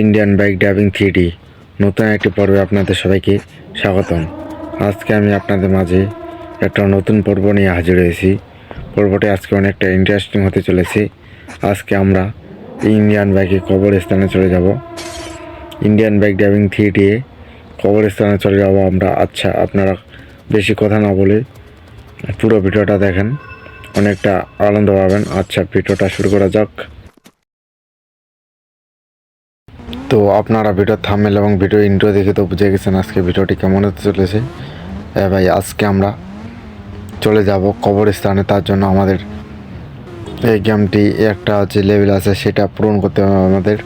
Indian bike driving three D নতুন একটি পর্বে আপনাদের সবাইকে স্বাগতম। আজকে আমি আপনাদের মাঝে একটা নতুন পর্ব নিয়ে হাজির হয়েছি। পর্বটি আজকে অনেকটা ইন্টারেস্টিং হতে চলেছে। আজকে আমরা ইন্ডিয়ান বাইকে কবরস্থানে চলে যাব। ইন্ডিয়ান বাইক ড্রাইভিং থ্রিডি কবরস্থানে চলে যাব আমরা। আচ্ছা আপনারা বেশি কথা না বলে পুরো ভিডিওটা দেখেন। অনেকটা আনন্দ পাবেন। আচ্ছা ভিডিওটা শুরু করা যাক। তো আপনারা ভিডিও থামেল এবং ভিডিও ইন্ট্রো দেখে তো বুঝে গেছেন আজকে ভিডিওটি কেমন হতে চলেছে। হ্যাঁ ভাই, আজকে আমরা চলে যাব কবরস্থানে। তার জন্য আমাদের এই গেমটি একটা যে লেভেল আছে, সেটা পূরণ করতে হবে আমাদের।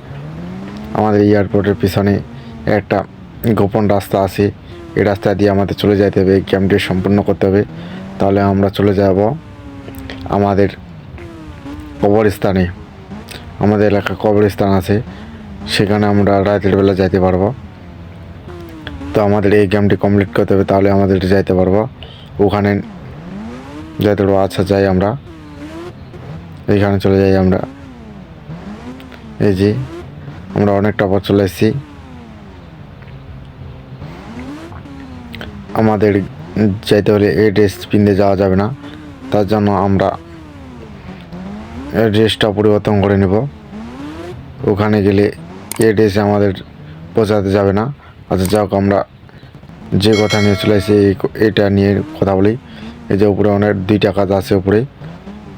আমাদের এয়ারপোর্টের পিছনে একটা গোপন রাস্তা আছে। এই রাস্তা দিয়ে আমাদের চলে যেতে হবে, এই গেমটি সম্পূর্ণ করতে হবে। তাহলে আমরা চলে যাব আমাদের কবরস্থানে। আমাদের এলাকা কবরস্থান আছে। সেখানে আমরা রাতের বেলা যাইতে পারব। তো আমাদের এই গেমটি কমপ্লিট করতে হবে, তাহলে আমাদের যাইতে পারব। ওখানে যাইতে পারব আচ্ছা যাই আমরা। এইখানে চলে যাই আমরা। এই যে, আমরা অনেকটা পর চলে এসেছি। আমাদের যাইতে হলে এই ড্রেস পিনতে যাওয়া যাবে না। তার জন্য আমরা ড্রেসটা পরিবর্তন করে নেব। ওখানে গেলে এ ড্রেসে আমাদের পৌঁছাতে যাবে না। আচ্ছা যাক, আমরা যে কথা নিয়ে চলে এই- এটা নিয়ে কথা বলি। এই যে উপরে অনেক, দুইটা কাজ আছে উপরে।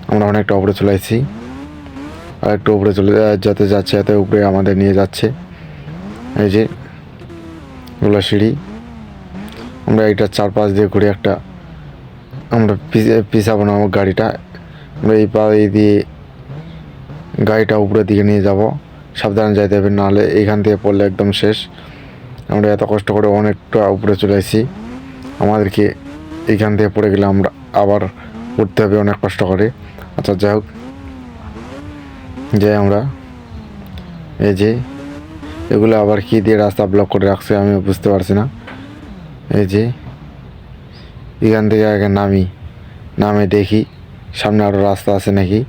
আমরা অনেকটা উপরে চলে এসেছি আর একটু উপরে চলে যেতে যাচ্ছে, এত উপরে আমাদের নিয়ে যাচ্ছে। এই যে ওগুলো সিঁড়ি। আমরা এটা চারপাশ দিয়ে ঘুরে একটা আমরা পিছে- পিছাবো না আমার গাড়িটা। আমরা এই পা দিয়ে গাড়িটা উপরের দিকে নিয়ে যাব। সাবধানে যাইতে হবে, নাহলে এইখান থেকে পড়লে একদম শেষ। আমরা এত কষ্ট করে অনেকটা উপরে চলে এসেছি আমাদেরকে এইখান থেকে পড়ে গেলে আমরা আবার উঠতে হবে অনেক কষ্ট করে। আচ্ছা যাই হোক। যাই আমরা। এই যে, এগুলো আবার কি দিয়ে রাস্তা ব্লক করে রাখছে আমি বুঝতে পারছি না। এই যে, এখান থেকে আগে নামি। নামে দেখি, সামনে আরও রাস্তা আছে নাকি?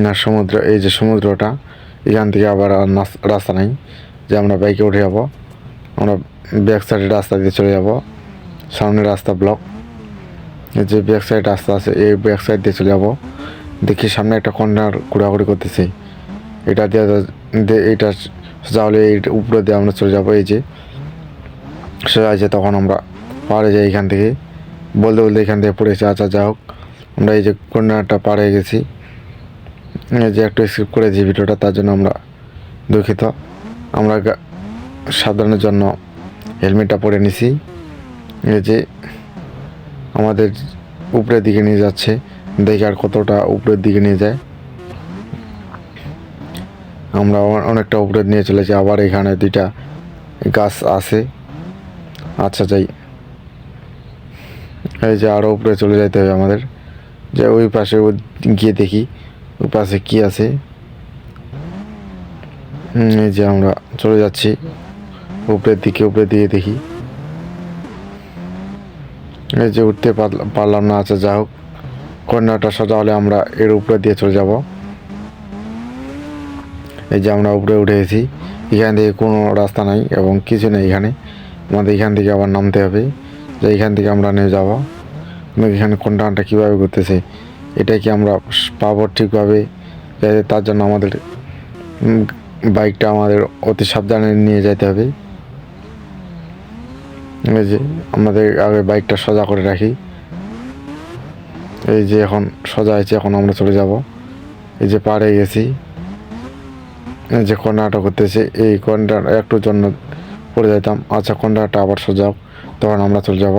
না, সমুদ্র, এই যে সমুদ্রটা। এখান থেকে আবার আর রাস্তা নেই যে আমরা বাইকে উঠে যাব। আমরা ব্যাক সাইডের রাস্তা দিয়ে চলে যাব। সামনে রাস্তা ব্লক যে ব্যাক সাইড রাস্তা আছে, এই ব্যাক সাইড দিয়ে চলে যাব। দেখি সামনে একটা কর্নার ঘোরাঘুরি করতেছি। এটা দিয়ে এটা যাহলে এই উপরে দিয়ে আমরা চলে যাব। এই যে সোজা আছে তখন আমরা পাড়ে যাই এখান থেকে। বলতে বলতে এখান থেকে পড়েছি আচ্ছা যা হোক। আমরা এই যে কর্নারটা পার গেছি। যে একটু স্কিপ করেছি ভিডিওটা, তার জন্য আমরা দুঃখিত। আমরা সাবধানের জন্য হেলমেটটা পরে নিছি। এই যে আমাদের উপরের দিকে নিয়ে যাচ্ছে, দেখি আর কতটা উপরের দিকে নিয়ে যায়। আমরা অনেকটা উপরে নিয়ে চলেছি, আবার এখানে দুইটা গাছ আছে। আচ্ছা যাই। এই যে আরও উপরে চলে যেতে হবে আমাদের। যে ওই পাশে গিয়ে দেখি। পাশে কি আছে? এই যে আমরা চলে যাচ্ছি। উপরের দিকে উপরের দিকে দেখি। এই যে উঠতে পারল- পারলাম না আচ্ছা যা হোক। কর্নারটা সোজা হলে আমরা এর উপরে দিয়ে চলে যাব। এই যে আমরা উপরে উঠে গেছি। এখান থেকে কোনো রাস্তা নাই এবং কিছু নেই এখানে। আমাদের এখান থেকে আবার নামতে হবে। যে এখান থেকে আমরা নিয়ে যাব। এখানে কন্টানটা কীভাবে করতেছে এটা কি আমরা পাবো ঠিকভাবে। তার জন্য আমাদের বাইকটা আমাদের অতি সাবধানে নিয়ে যেতে হবে। এই যে আমাদের আগে বাইকটা সোজা করে রাখি। এই যে এখন সোজা হয়েছে, এখন আমরা চলে যাব। এই যে পাড়ে গেছি। এই যে কর্নারটা করতেছে এই কর্নার একটু জন্য পড়ে যেতাম আচ্ছা কর্নারটা আবার সোজা তখন আমরা চলে যাব।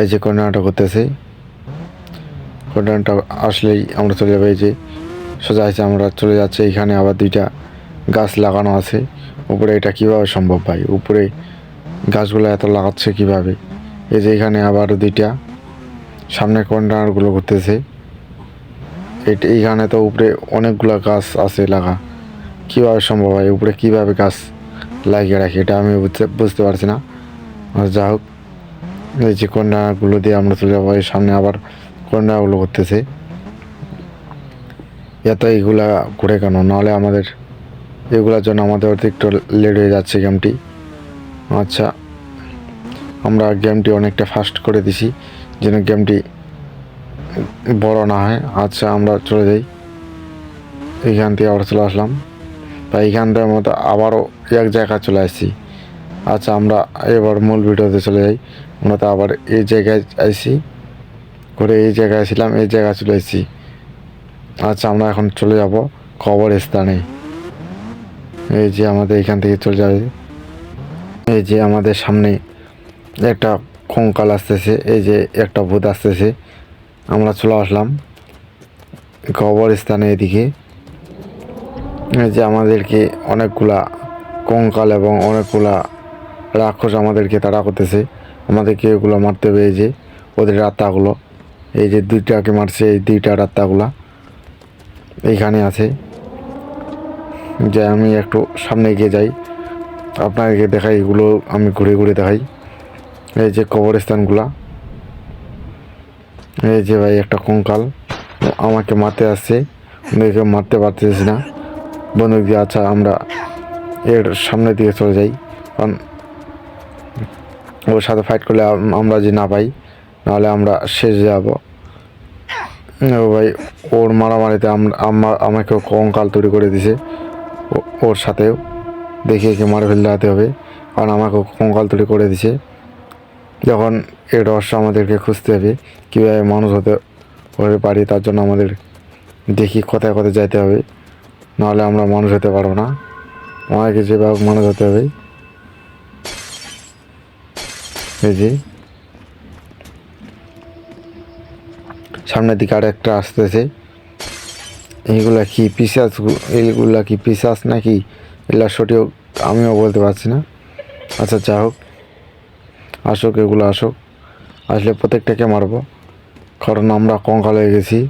এই যে কর্নারটা করতেছে কর্নারটা আসলেই আমরা চলে যাব, এই যে সোজা আছে আমরা চলে যাচ্ছে, এখানে আবার দুইটা গাছ লাগানো আছে। উপরে এটা কীভাবে সম্ভব ভাই? উপরে গাছগুলো এত লাগাচ্ছে কীভাবে? এই যে এখানে আবার দুইটা, সামনে কন্টেনারগুলো করতেছে এটা এইখানে তো উপরে অনেকগুলো গাছ আছে লাগা। কীভাবে সম্ভব হয় উপরে কীভাবে গাছ লাগিয়ে রাখে, এটা আমি বুঝতে বুঝতে পারছি না। যা হোক, এই যে কন্যাগুলো দিয়ে আমরা চলে যাব সামনে আবার কন্যাগুলো করতেছে। এত এগুলা ঘুরে কেন? নাহলে আমাদের এগুলোর জন্য আমাদের একটু লেট হয়ে যাচ্ছে গেমটি আচ্ছা আমরা গেমটি অনেকটা ফাস্ট করে দিছি, যেন গেমটি বড় না হয়। আচ্ছা আমরা চলে যাই। এইখান থেকে আবার চলে আসলাম। তা এইখানটার মতো আবারও এক জায়গায় চলে আসছি। আচ্ছা আমরা এবার মূল ভিডিওতে চলে যাই। আমরা তো আবার এই জায়গায় আইছি। করে এই জায়গায় ছিলাম এই জায়গায় চলে এসেছি আচ্ছা আমরা এখন চলে যাব কবরস্থানে। এই যে আমাদের এখান থেকে চলে যাবে। এই যে আমাদের সামনে একটা কঙ্কাল আসতেছে, এই যে একটা ভূত আসতেছে। আমরা চলে আসলাম কবরস্থানে এদিকে। এই যে আমাদেরকে অনেকগুলা কঙ্কাল এবং অনেকগুলা রাক্ষস আমাদেরকে তাড়া করতেছে। আমাদেরকে এগুলো মারতে যে ওদের রাত্তাগুলো এই যে দুইটাকে মারছে, এই দুইটা রাত্তাগুলা। এইখানে আছে। যে আমি একটু সামনে এগিয়ে যাই। আপনাকে দেখাই, এগুলো আমি ঘুরে ঘুরে দেখাই। এই যে কবরস্থানগুলা। এই যে ভাই, একটা কঙ্কাল। আমাকে মারতে আসছে। ওদেরকে মারতে পারতেছি না। বন্দুক দিয়ে আচ্ছা আমরা এর সামনের দিকে চলে যাই। কারণ ওর সাথে ফাইট করলে আমরা যে না পাই নাহলে আমরা শেষ যাব। ও ভাই, ওর মারামারিতে আমরা আমার আমাকে কঙ্কাল তৈরি করে দিছে। ওর সাথেও। দেখে একে মারে ফেলতে হাতে হবে। কারণ আমাকেও কঙ্কাল তৈরি করে দিছে। যখন এই রহস্য আমাদেরকে খুঁজতে হবে, কীভাবে মানুষ হতে হতে পারি, তার জন্য আমাদের দেখি কোথায় কোথায় যাইতে হবে। নাহলে আমরা মানুষ হতে পারব না। আমাকে যেভাবে মানুষ হতে হবে। এই যে। সামনের দিকে আর একটা আসতেছে। এইগুলা কি পিসাস এইগুলা কি পিসাস নাকি? এগুলা সঠিক আমিও বলতে পারছি না। আচ্ছা যা হোক। আসুক, এগুলো আসুক। আসলে প্রত্যেকটাকে মারবো। কারণ আমরা কঙ্কাল হয়ে গেছি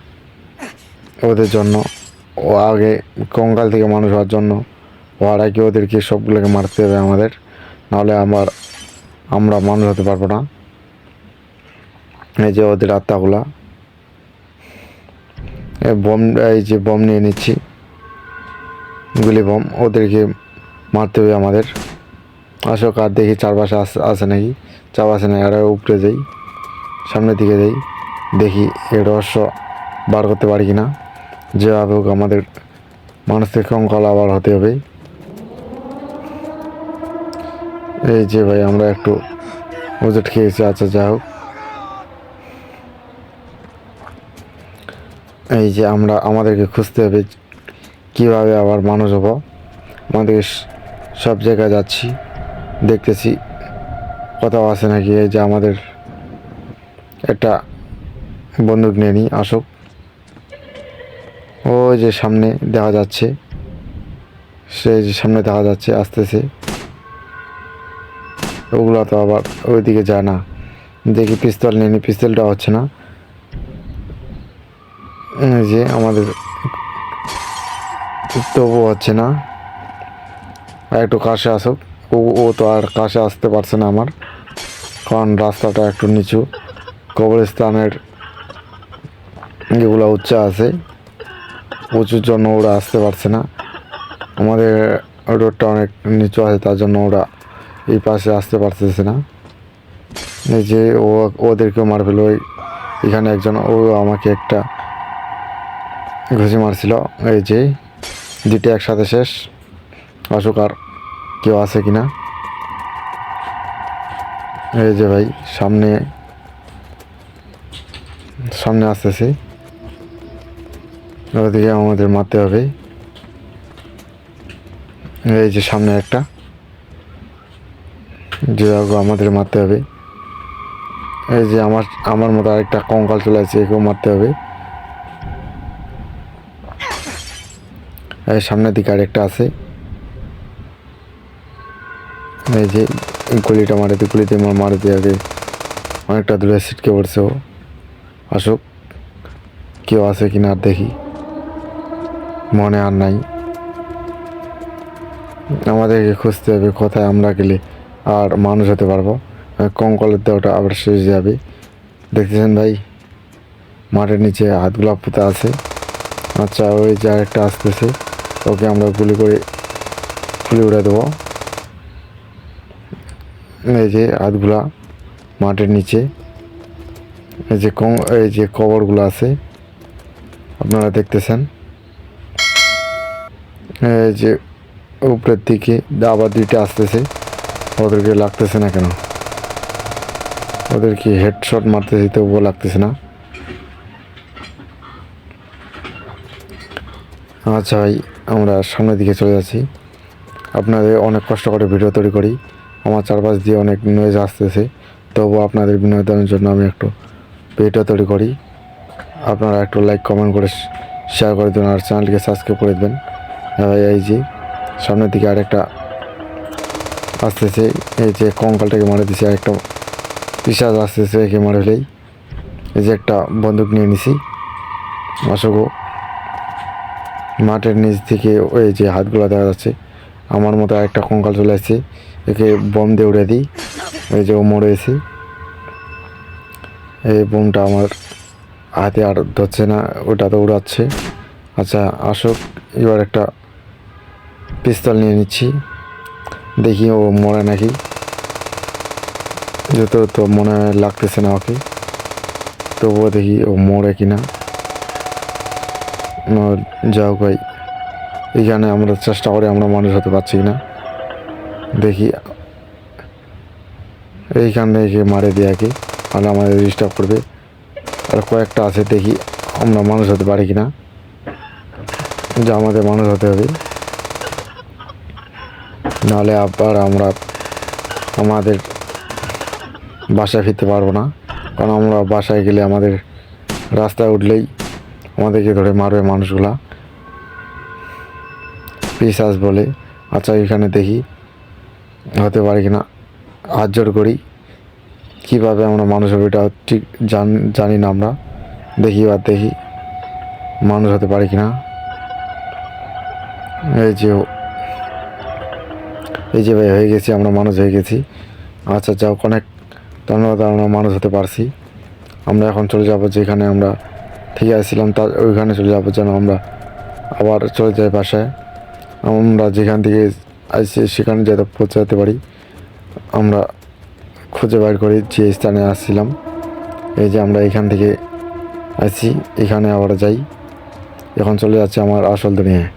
ওদের জন্য। ও আগে কঙ্কাল থেকে মানুষ হওয়ার জন্য হওয়ার আগে ওদেরকে সবগুলোকে মারতে হবে আমাদের। নাহলে আমার আমরা মানুষ হতে পারব না। এই যে ওদের আত্মাগুলা। বম, এই যে বম নিয়ে নিচ্ছি। গুলি বম, ওদেরকে মারতে হবে আমাদের। আসো আর দেখি চারপাশে আস- নাকি? চারপাশে নাই আর উপরে যাই সামনের দিকে যাই দেখি এ রহস্য বার করতে পারি কিনা। যেভাবে হোক আমাদের মানুষ থেকে কঙ্কাল আবার হতে হবে। এই যে ভাই, আমরা একটু ওজেট খেয়েছি আচ্ছা যা হোক। এই যে আমরা, আমাদেরকে খুঁজতে হবে কীভাবে আবার মানুষ হব। আমাদের সব জায়গায় যাচ্ছি, দেখতেছি। কোথাও আছে নাকি? এই যে আমাদের একটা বন্দুক নিয়ে নিই আসুক। ওই যে সামনে দেখা যাচ্ছে সে যে সামনে দেখা যাচ্ছে, আসতেছে। ওগুলো তো আবার ওইদিকে যায় না। দেখি পিস্তল নিয়ে নি, পিস্তলটা হচ্ছে না। যে আমাদের তবু হচ্ছে না। একটু কাছে আসুক ও ও তো আর কাছে আসতে পারছে না আমার। কারণ রাস্তাটা একটু নিচু। কবরস্থানের যেগুলো উচ্চা আছে, উঁচুর জন্য ওরা আসতে পারছে না। আমাদের রোডটা অনেক নিচু আছে, তার জন্য ওরা এই পাশে আসতে পারতেছে না। যে ও, ওদেরকেও মার ফেলো ওই, এখানে একজন, ও আমাকে একটা ঘুষি মারছিল। এই যে দুটি একসাথে শেষ। অশোক আর কেউ আছে কি না এই যে ভাই, সামনে সামনে আসতেছে। ওদিকে আমাদের মারতে হবে। এই যে সামনে একটা। যে আমাদের মারতে হবে। এই যে আমার আমার মতো আরেকটা কঙ্কাল চলে আসছে, একেও মারতে হবে। সামনের দিকে আরেকটা আছে। এই যে গুলিটা মারে দিয়ে গুলিতে মার মারে দিয়ে আগে অনেকটা দূরে ছিটকে পড়ছে ও। আসুক, কেউ আছে কিনা আর দেখি। মনে আর নাই। আমাদেরকে খুঁজতে হবে কোথায় আমরা গেলে আর মানুষ হতে পারব। কঙ্কলের দেওয়াটা আবার শেষ যাবে। দেখতেছেন ভাই, মাঠের নিচে হাতগুলা পুঁতা আছে। আচ্ছা ওই যে আরেকটা আসতেছে। ওকে আমরা গুলি করে খুলে উড়ে দেবো। এই যে হাতগুলা মাটির নিচে, এই যে এই যে কবরগুলো আছে, আপনারা দেখতেছেন। এই যে উপরের দিকে আবার দুইটা আসতেছে, ওদেরকে লাগতেছে না কেন? ওদেরকে হেডশট মারতেছে তবুও লাগতেছে না। আচ্ছা ভাই আমরা সামনের দিকে চলে যাচ্ছি। আপনাদের অনেক কষ্ট করে ভিডিও তৈরি করি। আমার চারপাশ দিয়ে অনেক নয়েজ আসতেছে। তবুও আপনাদের বিনোদনের জন্য আমি একটু ভিডিও তৈরি করি। আপনারা একটু লাইক কমেন্ট করে শেয়ার করে দেবেন আর চ্যানেলকে সাবস্ক্রাইব করে দেবেন। এই যে সামনের দিকে আরেকটা আসতেছে। এই যে কঙ্কালটাকে মারে দিছে, আরেকটা পিসাজ আসতেছে একে মারে ফেলেই। এই যে একটা বন্দুক নিয়ে নিছি। অশোকও মাঠের নিচ থেকে ওই যে হাতগুলো দেখা যাচ্ছে, আমার মতো একটা কঙ্কাল চলে আসছে, একে বম দিয়ে উড়ে দিই, এই যে ও মরে এসে এই বোমটা আমার হাতে আর ধরছে না, ওটা তো উড়াচ্ছে। আচ্ছা আসুক, এবার একটা পিস্তল নিয়ে নিচ্ছি, দেখি ও মরে নাকি। যত তো মনে লাগতেছে না ওকে, তবুও দেখি ও মরে কিনা। যাও ভাই এইখানে আমরা চেষ্টা করি আমরা মানুষ হতে পারছি না দেখি, এইখান থেকে মারে দিয়াকে তাহলে আমাদের ডিস্টার্ব করবে। আর কয়েকটা আছে, দেখি আমরা মানুষ হতে পারি কিনা। যা আমাদের মানুষ হতে হবে। নাহলে আবার আমরা আমাদের বাসায় ফিরতে পারব না। কারণ আমরা বাসায় গেলে আমাদের রাস্তায় উঠলেই আমাদেরকে ধরে মারবে মানুষগুলা। পিসাস বলে আচ্ছা এখানে দেখি, হতে পারে কিনা, হাত জোর করি। কীভাবে আমরা মানুষ হবে এটা ঠিক জান, জানি না আমরা। দেখি বা দেখি, মানুষ হতে পারি কিনা। এই যে এই যে ভাই হয়ে গেছি, আমরা মানুষ হয়ে গেছি। আচ্ছা যাও অনেক ধন্যবাদ, আমরা মানুষ হতে পারছি। আমরা এখন চলে যাব যেখানে আমরা থেকে আসছিলাম তার ওইখানে চলে যাব, যেন আমরা আবার চলে যাই বাসায়। আমরা যেখান থেকে আসছি সেখানে যাতে, পৌঁছাতে পারি। আমরা খুঁজে বার করি যে স্থানে আসছিলাম। এই যে আমরা এখান থেকে আসছি এখানে আবার যাই। এখন চলে যাচ্ছে আমার আসল দুনিয়ায়